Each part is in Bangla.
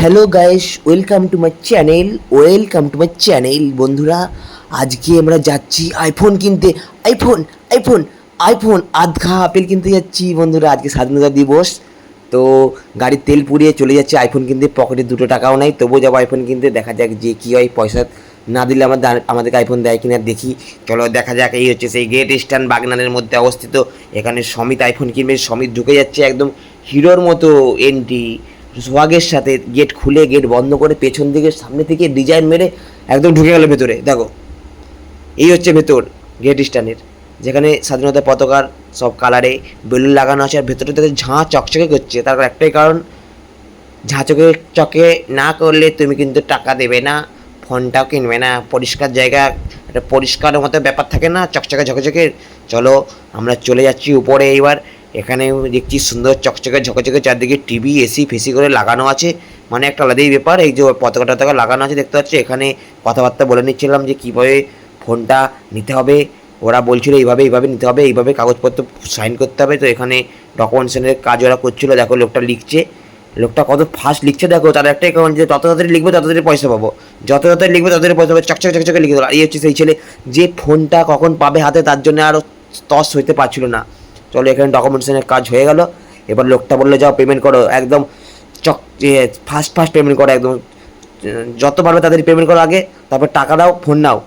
Hello guys welcome to my channel welcome to my channel বন্ধুরা। আজকে আমরা যাচ্ছি আইফোন কিনতে। আইফোন আইফোন আইফোন আধা আপেল কিনতে যাচ্ছি বন্ধুরা। আজকে স্বাধীনতা দিবস, তো গাড়ির তেল পুড়িয়ে চলে যাচ্ছে আইফোন কিনতে। পকেটে দুটো টাকাও নাই, তবুও যাব আইফোন কিনতে। দেখা যাক যে কী হয়, পয়সা না দিলে আমাদের আমাদেরকে আইফোন দেয় কিনা দেখি। চলো দেখা যাক, এই হচ্ছে সেই গেট স্ট্যান্ড বাগনানের মধ্যে অবস্থিত। এখানে সমিত আইফোন কিনবে, সমিত ঢুকে যাচ্ছে একদম হিরোর মতো এন্ট্রি সোহাগের সাথে গেট খুলে গেট বন্ধ করে পেছন দিকে সামনে থেকে ডিজাইন মেরে একদম ঢুকে গেল ভেতরে। দেখো, এই হচ্ছে ভেতর গেট স্ট্যান্ডের যেখানে স্বাধীনতা পতাকার সব কালারে বেলুন লাগানো আছে, আর ভেতরে থেকে ঝাঁ চকচকে করছে। তার একটাই কারণ, ঝাঁ চকে চকে না করলে তুমি কিন্তু টাকা দেবে না, ফোনটাও কিনবে না। পরিষ্কার জায়গা, একটা পরিষ্কার মতো ব্যাপার থাকে না, চকচকে ঝকঝকে। চলো, আমরা চলে যাচ্ছি উপরে এইবার। এখানে দেখছি সুন্দর চকচকে ঝকঝকে চারদিকে টিভি এসি ফেসি করে লাগানো আছে। মানে একটা আলাদাই ব্যাপার, এই যে পতাকা টতাকা লাগানো আছে, দেখতে পাচ্ছি? এখানে কথাবার্তা বলে নিচ্ছিলাম যে কীভাবে ফোনটা নিতে হবে। ওরা বলছিল এইভাবে এইভাবে নিতে হবে, এইভাবে কাগজপত্র সাইন করতে হবে। তো এখানে ডকুমেন্টেশনের কাজ ওরা করছিল। দেখো লোকটা লিখছে। লোকটা কত ফাস্ট লিখছে। দেখো তার একটাই কারণ যে যত তাড়াতাড়ি লিখবে, তত তাড়াতাড়ি পয়সা পাবো। যত তাড়াতাড়ি লিখবে, তত তাড়াতাড়ি পয়সা পাবো। চকচকে চকচকে লিখে দেবো আর এই হচ্ছে সেই ছেলে যে ফোনটা কখন পাবে হাতে, তার জন্য আরও তস হইতে পারছিল না। চলো এখানে ডকুমেন্টেশনের কাজ হয়ে গেল। এবার লোকটা বলল, যাও পেমেন্ট করো। একদম চক ফাস্ট ফাস্ট পেমেন্ট করো, একদম, যত পারবে তাদের পেমেন্ট করো আগে, তারপর টাকা দাও ফোন নাও।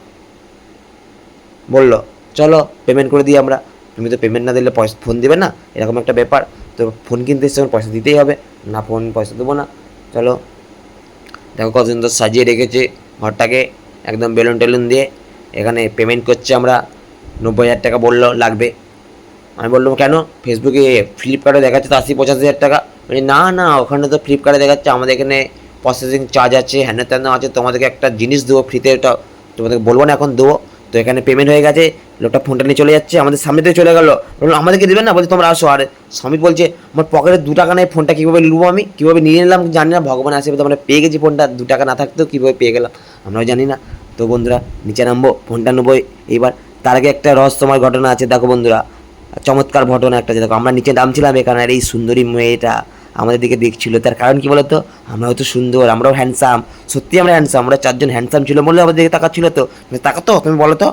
বলল, চলো পেমেন্ট করে দিই আমরা। তুমি তো পেমেন্ট না দিলে পয়সা ফোন দেবে না। এরকম একটা ব্যাপার। তো ফোন কিনতে এসে পয়সা দিতেই হবে। না ফোন পয়সা দেবো না। চলো, দেখো কত সুন্দর সাজিয়ে রেখেছে ঘরটাকে। একদম বেলুন টেলুন দিয়ে। এখানে পেমেন্ট করছে আমরা। নব্বই হাজার টাকা বলল, লাগবে। আমি বললাম, কেন? ফেসবুকে ফ্লিপকার্টে দেখাচ্ছে তো আশি পঁচাশি হাজার টাকা? বলি, না না, ওখানে তো ফ্লিপকার্টে দেখাচ্ছে। আমাদের এখানে প্রসেসিং চার্জ আছে হ্যান ত্যান আছে। তোমাদেরকে একটা জিনিস দেবো ফ্রিতে ওটা তোমাদেরকে বলব না এখন, দেবো। তো এখানে পেমেন্ট হয়ে গেছে। লোকটা ফোনটা নিয়ে চলে যাচ্ছে। আমাদের সামনে থেকে চলে গেলো। বলল, আমাদেরকে দেবেন না? বলছে, তোমরা আসো। আর সমিত বলছে, আমার পকেটে দু টাকা নেই ফোনটা কীভাবে নেব আমি? কীভাবে নিয়ে নিলাম জানি না। ভগবান আসবে তো আমরা পেয়ে গেছি ফোনটা দু টাকা না থাকতেও কীভাবে পেয়ে গেলাম? আমরাও জানি না। তো বন্ধুরা, নিচে নামবো ফোনটা নেব। এইবার তার আগে একটা রহস্যময় ঘটনা আছে। দেখো বন্ধুরা চমৎকার ঘটনা একটা দেখো, আমরা নিচে নামছিলাম এখানে এই সুন্দরী মেয়েটা আমাদের দিকে দেখছিল। তার কারণ কি বলতো? আমরাও তো সুন্দর, আমরাও হ্যান্ডসাম সত্যি আমরা হ্যান্ডসাম আমরা চারজন হ্যান্ডসাম ছিল বলে আমাদের দিকে তাকাচ্ছিল তো। তাকাতো, তুমি বলো তো।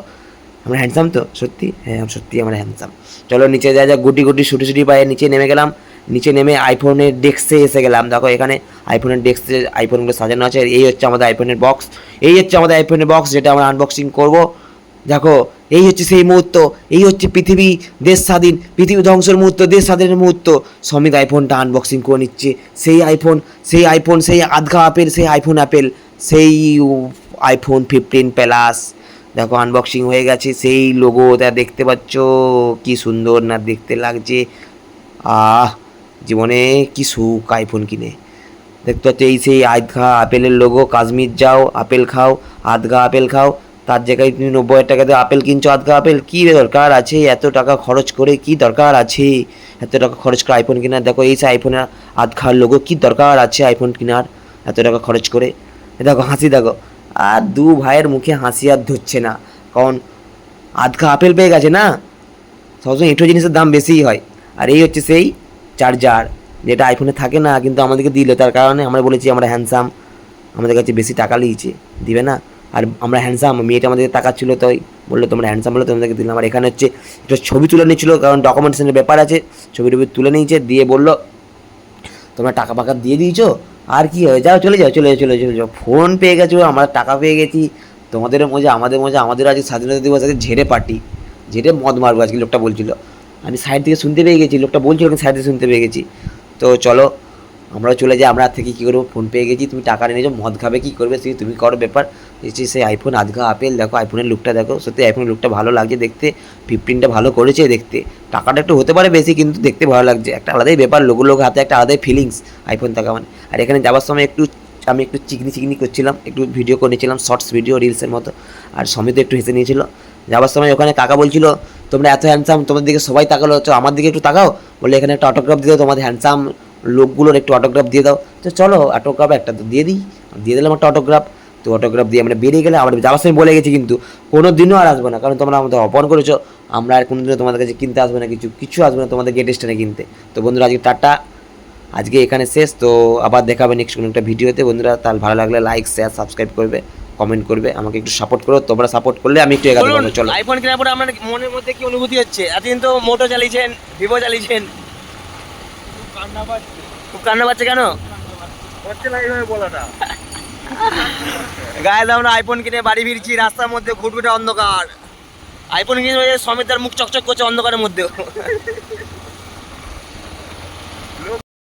আমরা হ্যান্ডসাম তো? সত্যি? হ্যাঁ সত্যি আমরা হ্যান্ডসাম চলো নিচে যা যা গুটি গুটি ছুটি ছুটি পায়ে নিচে নেমে গেলাম। নিচে নেমে আইফোনের ডেস্কে এসে গেলাম। দেখো, এখানে আইফোনের ডেস্কে আইফোনগুলো সাজানো আছে। এই হচ্ছে আমাদের আইফোনের বক্স এই হচ্ছে আমাদের আইফোনের বক্স যেটা আমরা আনবক্সিং করব। দেখো, এই হচ্ছে সেই মুহূর্ত, এই হচ্ছে পৃথিবী দেশ স্বাধীন, পৃথিবী ধ্বংসের মুহূর্ত, দেশ স্বাধীনের মুহূর্ত। সমিত আইফোনটা আনবক্সিং করে নিচ্ছে। সেই আইফোন সেই আইফোন সেই আধঘা আপেল সেই আইফোন আপেল সেই আইফোন ফিফটিন প্লাস দেখো আনবক্সিং হয়ে গেছে, সেই লোগোটা দেখতে পাচ্ছ। কি সুন্দর না দেখতে লাগছে। আহ, জীবনে কি সুখ আইফোন কিনে। দেখতে পাচ্ছ, এই সেই আধঘা আপেলের লোগো কাশ্মীর যাও আপেল খাও, আধঘা আপেল খাও। তার জায়গায় তুমি নব্বই টাকা দিয়ে আপেল কিনছো, আধঘা আপেল? কী দরকার আছে? এত টাকা খরচ করে কি দরকার আছে? এত টাকা খরচ করে আইফোন কেনার? দেখো, এই সে আইফোনের আধঘার লোগো কী দরকার আছে আইফোন কেনার? এত টাকা খরচ করে? দেখো, হাসি দেখো। আর দু ভাইয়ের মুখে হাসি আর ধরছে না। কারণ আধঘা আপেল পেয়ে গেছে না? সবসময় এঁটো জিনিসের দাম বেশিই হয়। আর এই হচ্ছে সেই চার্জার যেটা আইফোনে থাকে না, কিন্তু আমাদেরকে দিল। তার কারণে আমরা বলেছি, আমরা হ্যান্ডসাম আমাদের কাছে বেশি টাকা লিয়েছে। দিবে না? আর আমরা হ্যান্ডসাম মেয়েটা আমাদের তাকাচ্ছিল তাই বলল, তোমরা হ্যান্ডসাম বলে, তোমাদেরকে দিলাম আর এখানে হচ্ছে একটা ছবি তুলে নিচ্ছিল, কারণ ডকুমেন্টেশনের ব্যাপার আছে। ছবি টবি তুলে নিয়েছে, দিয়ে বলল, তোমরা টাকা ফাকা দিয়ে দিয়েছ? আর কি হয় যাও, চলে যাও চলে যাও, চলে চলে যাও। ফোন পেয়ে গেছো, আমরা টাকা পেয়ে গেছি। তোমাদেরও মজা, আমাদের মজা, আমাদের আজকে স্বাধীনতা দিবস আছে ঝেড়ে পার্টি। ঝেড়ে মদ মারবো আজকে, লোকটা বলছিল। আমি সাইড থেকে শুনতে পেয়ে গেছি, লোকটা বলছিল আমি সাইড থেকে শুনতে পেয়ে গেছি। তো চলো আমরা চলে যাই, আমরা থেকে কী করব? ফোন পেয়ে গেছি, তুমি টাকা নিয়ে যাও, মদ খাবে, কী করবে? সেই তুমি করো ব্যাপার। এসে সেই আইফোন আধঘা আপেল দেখো আইফোনের লুকটা দেখো, সত্যি আইফোনের লুকটা ভালো লাগছে দেখতে ফিফটিনটা ভালো করেছে দেখতে। টাকাটা একটু হতে পারে বেশি, কিন্তু দেখতে ভালো লাগছে। একটা আলাদাই ব্যাপার লোক লোক হাতে, একটা আলাদাই ফিলিংস আইফোন থাকা মানে। আর এখানে যাওয়ার সময় একটু, আমি একটু চিকনি চিকনি করছিলাম, একটু ভিডিও করে নিয়েছিলাম শর্টস ভিডিও রিলসের মতো। আর সমিত একটু হেসে নিয়েছিল। যাওয়ার সময় ওখানে কাকা বলছিল, তোমরা এত হ্যান্ডসাম তোমাদের দিকে সবাই তাকালো, তো আমার দিকে একটু তাকাও। বলে, এখানে একটা অটোগ্রাফ দিয়ে দাও, তোমাদের হ্যান্ডসাম লোকগুলোর একটু অটোগ্রাফ দিয়ে দাও। তো চলো অটোগ্রাফ একটা দিয়ে দিই। দিয়ে দিলাম একটা অটোগ্রাফ তো অটোগ্রাফ দিয়ে আমরা বেরিয়ে গেলে আমরা যাওয়ার সময় বলে গেছি কিন্তু কোনো দিনও আর আসব না। কারণ তোমরা আমাদের অপমান করেছ আমরা আর কোনো দিনও তোমাদের কাছে কিনতে আসব না কিছু কিছু আসব না তোমাদের গেট স্ট্যান্ডে কিনতে। তো বন্ধুরা আজকে টাটা। আজকে এখানে শেষ। তো আবার দেখাবে নেক্সট কোনো একটা ভিডিওতে। বন্ধুরা তাহলে ভালো লাগলে লাইক শেয়ার সাবস্ক্রাইব করবে কমেন্ট করবে আমাকে একটু সাপোর্ট করো। তোমরা সাপোর্ট করলে আমি একটু এগাতে পারব চলো। আইফোন কেনার পরে আপনার মনের মধ্যে কি অনুভূতি হচ্ছে? এতদিন তো মোটো চালিয়েছেন ভিভো চালিয়েছেন। খুব কান্না পাচ্ছে। কেন? হচ্ছে না এইভাবে বলাটা। গায়ে আমরা আইফোন কিনে বাড়ি ফিরছি, রাস্তার মধ্যে ঘুটঘুটে অন্ধকার। আইফোন কিনে সমিতার মুখ চকচক করছে অন্ধকারের মধ্যেও।